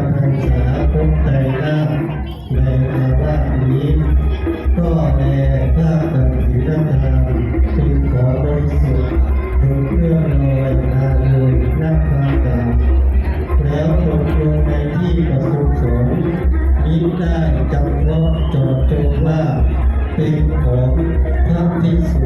าพรรษาพบใจน้าในอาาสนี้ ก็แลพระตัณฑิตทานจึงขอบริสุทดึงเครื่องลอยนาลยนักพาตาแล้วลงลงในที่ประชุมสงฆ์น้ได้จำเพาะจอดจงว่าเป็นของพระภิกษุ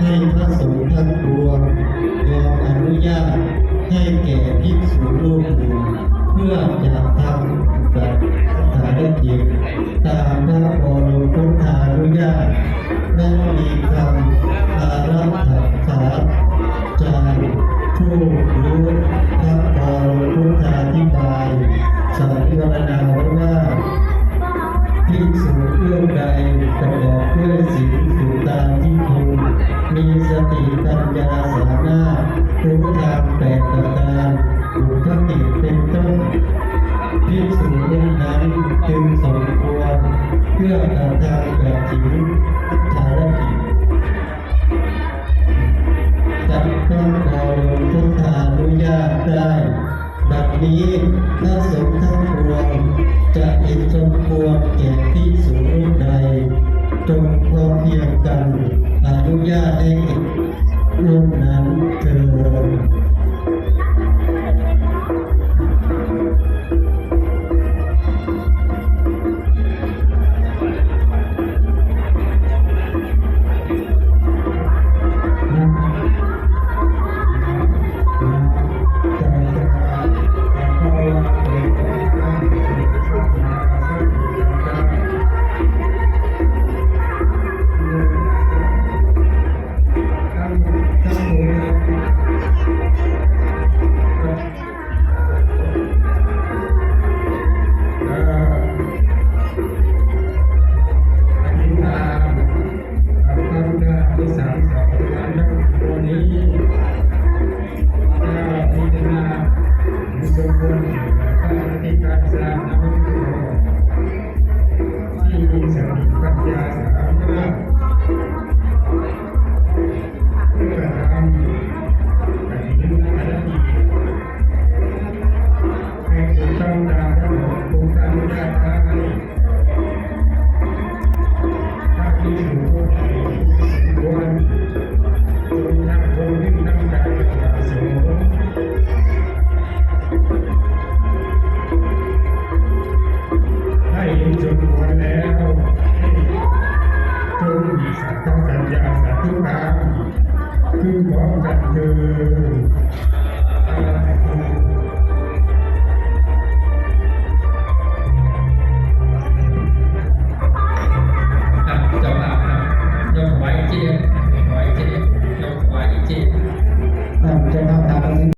ให้พระสงฆ์ทั้งปวงยอมอนุญาตให้แก่ภิกษุรูปหนึ่งเพื่อจะทำแบบภารกิจตามพระบรมพุทธานุญาตและมีคำอารักขาจากผู้รู้พระบรมพุทธาธิบายสังวรณาว้ว่าภิกษุรูปใดประกอบด้วยศีลสุตาทิภู มีสติปัญญาสามารถรู้ธรรมแปดประการบุคติเป็นต้นภิกษุรูปนั้นจึงสมควรเพื่อกระทำแบบถิงภารกิจจับต้องขอลงพุทานุญาตได้บัดนี้พระสงฆ์ทั้งปวงจะเห็นสมควรแก่ที่สูงใด จงพอเพียงกันอนุญาตให้รูปนั้นเกิด ใ คือพร้อมกันเดิน ครับเจ้าภาพครับยกถวายอี